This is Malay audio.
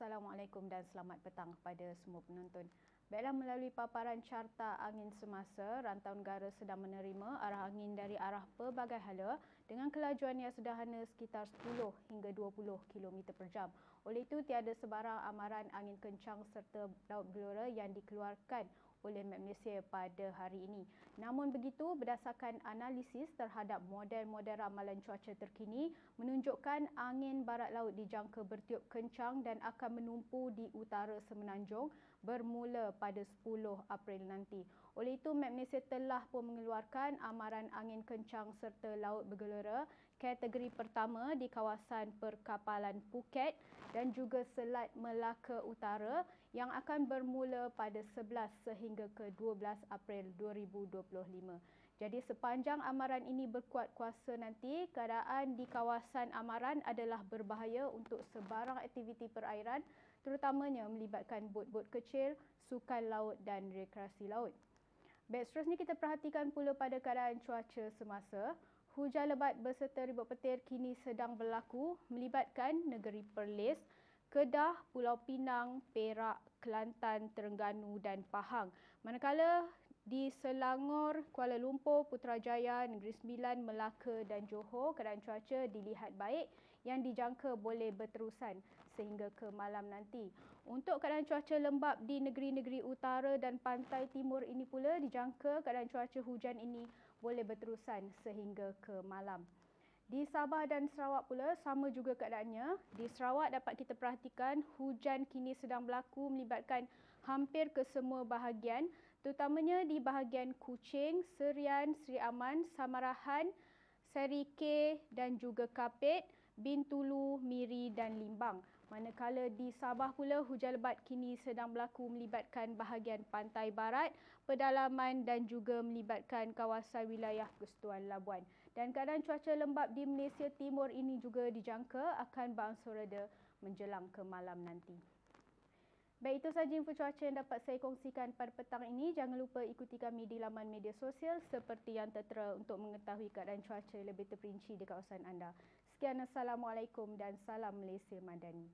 Assalamualaikum dan selamat petang kepada semua penonton. Baiklah melalui paparan carta angin semasa, rantau negara sedang menerima arah angin dari arah pelbagai hala dengan kelajuan yang sederhana sekitar 10 hingga 20 km per jam. Oleh itu, tiada sebarang amaran angin kencang serta laut gelora yang dikeluarkan oleh Met Malaysia pada hari ini. Namun begitu, berdasarkan analisis terhadap model-model ramalan cuaca terkini menunjukkan angin barat laut dijangka bertiup kencang dan akan menumpu di utara semenanjung bermula pada 10 April nanti. Oleh itu, Met Malaysia telah pun mengeluarkan amaran angin kencang serta laut bergelora kategori pertama di kawasan perkapalan Phuket dan juga Selat Melaka Utara yang akan bermula pada 11 sehingga ke 12 April 2025. Jadi sepanjang amaran ini berkuat kuasa nanti, keadaan di kawasan amaran adalah berbahaya untuk sebarang aktiviti perairan terutamanya melibatkan bot-bot kecil, sukan laut dan rekreasi laut. Baik, seterusnya kita perhatikan pula pada keadaan cuaca semasa. Hujan lebat berserta ribut petir kini sedang berlaku melibatkan negeri Perlis, Kedah, Pulau Pinang, Perak, Kelantan, Terengganu dan Pahang. Manakala di Selangor, Kuala Lumpur, Putrajaya, Negeri Sembilan, Melaka dan Johor, keadaan cuaca dilihat baik yang dijangka boleh berterusan sehingga ke malam nanti. Untuk keadaan cuaca lembap di negeri-negeri utara dan pantai timur ini pula dijangka keadaan cuaca hujan ini boleh berterusan sehingga ke malam. Di Sabah dan Sarawak pula sama juga keadaannya. Di Sarawak dapat kita perhatikan hujan kini sedang berlaku melibatkan hampir ke semua bahagian terutamanya di bahagian Kuching, Serian, Seri Aman, Samarahan, Seri K dan juga Kapit, Bintulu, Miri dan Limbang. Manakala di Sabah pula hujan lebat kini sedang berlaku melibatkan bahagian pantai barat, pedalaman dan juga melibatkan kawasan wilayah Persekutuan Labuan. Dan keadaan cuaca lembap di Malaysia Timur ini juga dijangka akan berangsur reda menjelang ke malam nanti. Baik, itu sahaja info cuaca yang dapat saya kongsikan pada petang ini. Jangan lupa ikuti kami di laman media sosial seperti yang tertera untuk mengetahui keadaan cuaca lebih terperinci di kawasan anda. Sekian, Assalamualaikum dan salam Malaysia Madani.